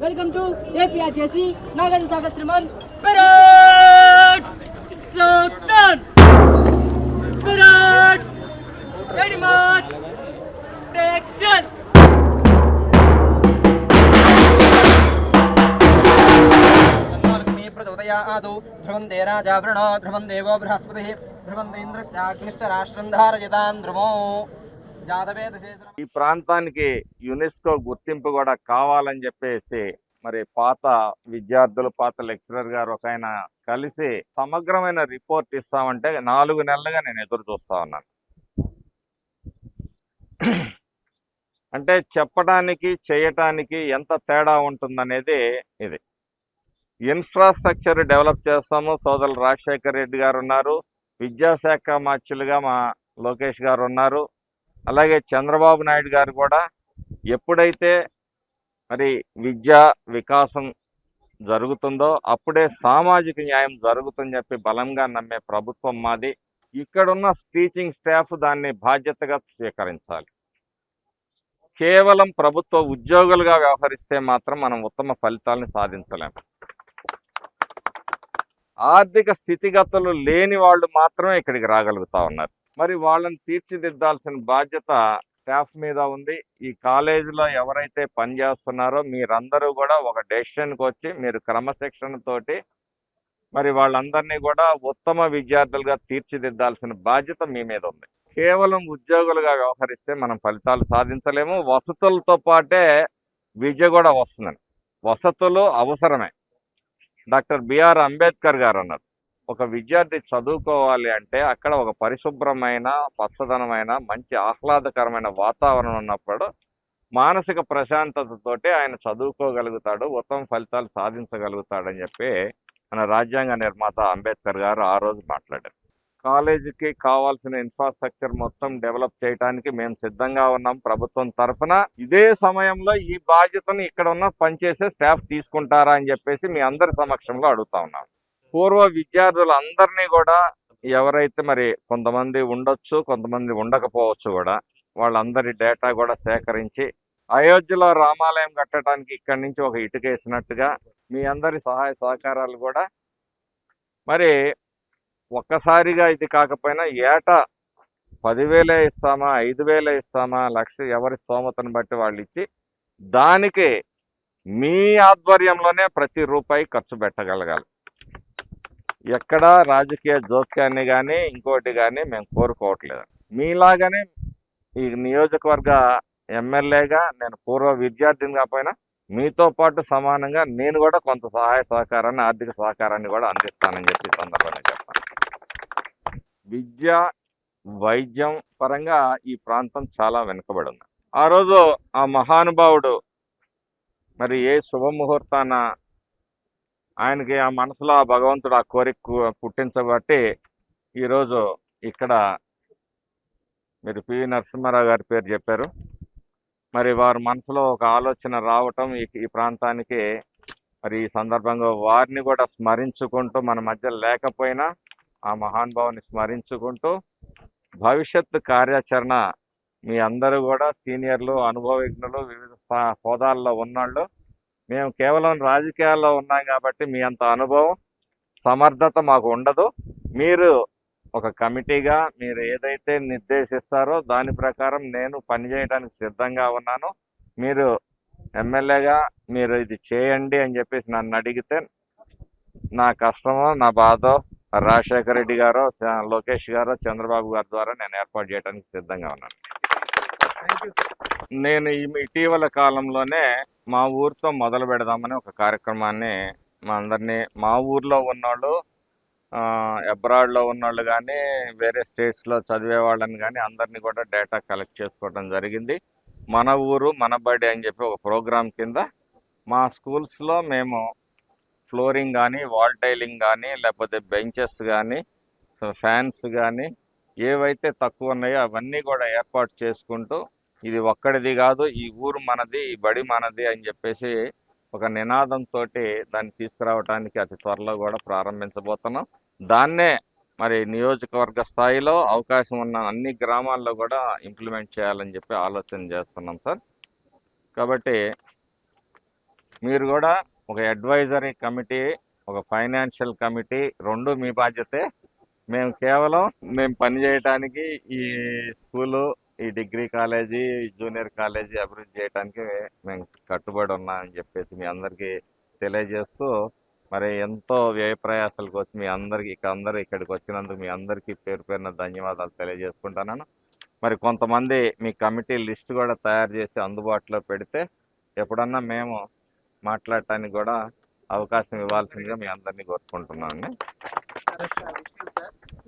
Welcome to APR చేసి Nagarjuna Sagar Shriman Virat సౌతన్ Virat very much టేక్షన్ Lakshmi ప్రచోదయాదు ధ్రువంతే రాజా వృణో ధ్రువం దేవో బృహస్పతి ధ్రువంత ఇంద్రశ్చాగ్నిశ్చ రాష్ట్రం ధారయతాం ధ్రువో జాతవేద శేషరం ఈ ప్రాంతానికి యునెస్కో గుర్తింపు కూడా కావాలని చెప్పేసి మరి పాత విద్యార్థులు పాత లెక్చరర్ గారు ఒక ఆయన కలిసి సమగ్రమైన రిపోర్ట్ ఇస్తామంటే నాలుగు నెలలుగా నేను ఎదురు చూస్తా ఉన్నాను. అంటే చెప్పడానికి చేయటానికి ఎంత తేడా ఉంటుందనేది ఇది. ఇన్ఫ్రాస్ట్రక్చర్ డెవలప్ చేస్తాము. సోదరులు రాజశేఖర్ రెడ్డి గారు ఉన్నారు. విద్యాశాఖ మార్చులుగా మా లోకేష్ గారు ఉన్నారు. అలాగే చంద్రబాబు నాయుడు గారు కూడా ఎప్పుడైతే మరి విద్యా వికాసం జరుగుతుందో అప్పుడే సామాజిక న్యాయం జరుగుతుందని చెప్పి బలంగా నమ్మే ప్రభుత్వం మాది. ఇక్కడున్న టీచింగ్ స్టాఫ్ దాన్ని బాధ్యతగా స్వీకరించాలి. కేవలం ప్రభుత్వ ఉద్యోగులుగా వ్యవహరిస్తే మాత్రం మనం ఉత్తమ ఫలితాలను సాధించలేము ఆర్థిక స్థితిగతులు లేని వాళ్ళు మాత్రమే ఇక్కడికి రాగలుగుతా ఉన్నారు. మరి వాళ్ళని తీర్చిదిద్దాల్సిన బాధ్యత స్టాఫ్ మీద ఉంది. ఈ కాలేజీలో ఎవరైతే పనిచేస్తున్నారో మీరందరూ కూడా ఒక డెసిషన్కి వచ్చి మీరు క్రమశిక్షణ తోటి మరి వాళ్ళందరినీ కూడా ఉత్తమ విద్యార్థులుగా తీర్చిదిద్దాల్సిన బాధ్యత మీ మీద ఉంది. కేవలం ఉద్యోగులుగా వ్యవహరిస్తే మనం ఫలితాలు సాధించలేము. వసతులతో పాటే విద్య కూడా వస్తుందని వసతులు అవసరమే. డాక్టర్ బిఆర్ అంబేద్కర్ గారు అన్నారు. ఒక విద్యార్థి చదువుకోవాలి అంటే అక్కడ ఒక పరిశుభ్రమైన పచ్చదనమైన మంచి ఆహ్లాదకరమైన వాతావరణం ఉన్నప్పుడు మానసిక ప్రశాంతతతోటి ఆయన చదువుకోగలుగుతాడు ఉత్తమ ఫలితాలు సాధించగలుగుతాడని చెప్పి మన రాజ్యాంగ నిర్మాత అంబేద్కర్ గారు ఆ రోజు మాట్లాడారు. కాలేజీకి కావాల్సిన ఇన్ఫ్రాస్ట్రక్చర్ మొత్తం డెవలప్ చేయడానికి మేము సిద్ధంగా ఉన్నాం. ప్రభుత్వం తరఫున ఇదే సమయంలో ఈ బాధ్యతను ఇక్కడ ఉన్న పనిచేసే స్టాఫ్ తీసుకుంటారా అని చెప్పేసి మీ అందరి సమక్షంలో అడుగుతా ఉన్నాను పూర్వ విద్యార్థులందరినీ కూడా ఎవరైతే మరి కొంతమంది ఉండొచ్చు కొంతమంది ఉండకపోవచ్చు కూడా వాళ్ళందరి డేటా కూడా సేకరించి అయోధ్యలో రామాలయం కట్టడానికి ఇక్కడి నుంచి ఒక ఇటుక వేసినట్టుగా మీ అందరి సహాయ సహకారాలు కూడా మరి ఒక్కసారిగా ఇది కాకపోయినా ఏటా పదివేలే ఇస్తామా ఐదు వేలే ఇస్తామా లక్ష ఎవరి స్తోమతను బట్టి వాళ్ళు ఇచ్చి దానికి మీ ఆధ్వర్యంలోనే ప్రతి రూపాయి ఖర్చు పెట్టగలగాలి. ఎక్కడా రాజకీయ జోక్యాన్ని కానీ ఇంకోటి కానీ మేము కోరుకోవట్లేదు. మీలాగానే ఈ నియోజకవర్గ ఎమ్మెల్యేగా నేను పూర్వ విద్యార్థిని కాకపోయినా మీతో పాటు సమానంగా నేను కూడా కొంత సహాయ సహకారాన్ని ఆర్థిక సహకారాన్ని కూడా అందిస్తానని చెప్పి సందర్భంగా చెప్తాను విద్య వైద్యం పరంగా ఈ ప్రాంతం చాలా వెనుకబడి ఉంది ఆ రోజు ఆ మహానుభావుడు మరి ఏ శుభముహూర్తాన ఆయనకి ఆ మనసులో ఆ భగవంతుడు ఆ కోరిక పుట్టించబట్టి ఈరోజు ఇక్కడ మీరు పివి నరసింహారావు గారి పేరు చెప్పారు. మరి వారి మనసులో ఒక ఆలోచన రావటం ఈ ప్రాంతానికి మరి ఈ సందర్భంగా వారిని కూడా స్మరించుకుంటూ మన మధ్య లేకపోయినా ఆ మహానుభావుని స్మరించుకుంటూ భవిష్యత్తు కార్యాచరణ మీ అందరూ కూడా సీనియర్లు అనుభవజ్ఞులు వివిధ హోదాల్లో ఉన్నాళ్ళు మేము కేవలం రాజకీయాల్లో ఉన్నాం కాబట్టి మీ అంత అనుభవం సమర్థత మాకు ఉండదు. మీరు ఒక కమిటీగా మీరు ఏదైతే నిర్దేశిస్తారో దాని ప్రకారం నేను పనిచేయడానికి సిద్ధంగా ఉన్నాను. మీరు ఎమ్మెల్యేగా మీరు ఇది చేయండి అని చెప్పేసి నన్ను అడిగితే నా కష్టమో నా బాధో రాజశేఖర రెడ్డి గారో లోకేష్ గారో చంద్రబాబు గారి ద్వారా నేను ఏర్పాటు చేయడానికి సిద్ధంగా ఉన్నాను. నేను ఈ ఇటీవల కాలంలోనే మా ఊరితో మొదలు పెడదామని ఒక కార్యక్రమాన్ని మా అందరినీ మా ఊర్లో ఉన్నోళ్ళు అబ్రాడ్లో ఉన్నోళ్ళు కానీ వేరే స్టేట్స్లో చదివే వాళ్ళని కానీ అందరినీ కూడా డేటా కలెక్ట్ చేసుకోవడం జరిగింది. మన ఊరు మన బడి అని చెప్పి ఒక ప్రోగ్రాం కింద మా స్కూల్స్లో మేము ఫ్లోరింగ్ కానీ వాల్ టైలింగ్ కానీ లేకపోతే బెంచెస్ కానీ ఫ్యాన్స్ కానీ ఏవైతే తక్కువ ఉన్నాయో అవన్నీ కూడా ఏర్పాటు చేసుకుంటూ ఇది ఒక్కడిది కాదు ఈ ఊరు మనది ఈ బడి మనది అని చెప్పేసి ఒక నినాదంతో దాన్ని తీసుకురావడానికి అతి త్వరలో కూడా ప్రారంభించబోతున్నాం. దాన్నే మరి నియోజకవర్గ స్థాయిలో అవకాశం ఉన్న అన్ని గ్రామాల్లో కూడా ఇంప్లిమెంట్ చేయాలని చెప్పి ఆలోచన చేస్తున్నాం సార్. కాబట్టి మీరు కూడా ఒక అడ్వైజరీ కమిటీ ఒక ఫైనాన్షియల్ కమిటీ రెండు మీ బాధ్యతే. మేము కేవలం మేము పనిచేయటానికి ఈ స్కూలు ఈ డిగ్రీ కాలేజీ జూనియర్ కాలేజీ అభివృద్ధి చేయడానికి మేము కట్టుబడి ఉన్నామని చెప్పేసి మీ అందరికీ తెలియజేస్తూ మరి ఎంతో వ్యయ ప్రయాసాలకు వచ్చి మీ అందరికి ఇక అందరు ఇక్కడికి వచ్చినందుకు మీ అందరికీ పేరు పేరున ధన్యవాదాలు తెలియజేసుకుంటున్నాను. మరి కొంతమంది మీ కమిటీ లిస్ట్ కూడా తయారు చేసి అందుబాటులో పెడితే ఎప్పుడన్నా మేము మాట్లాడటానికి కూడా అవకాశం ఇవ్వాల్సిందిగా మీ అందరినీ కోరుకుంటున్నాను.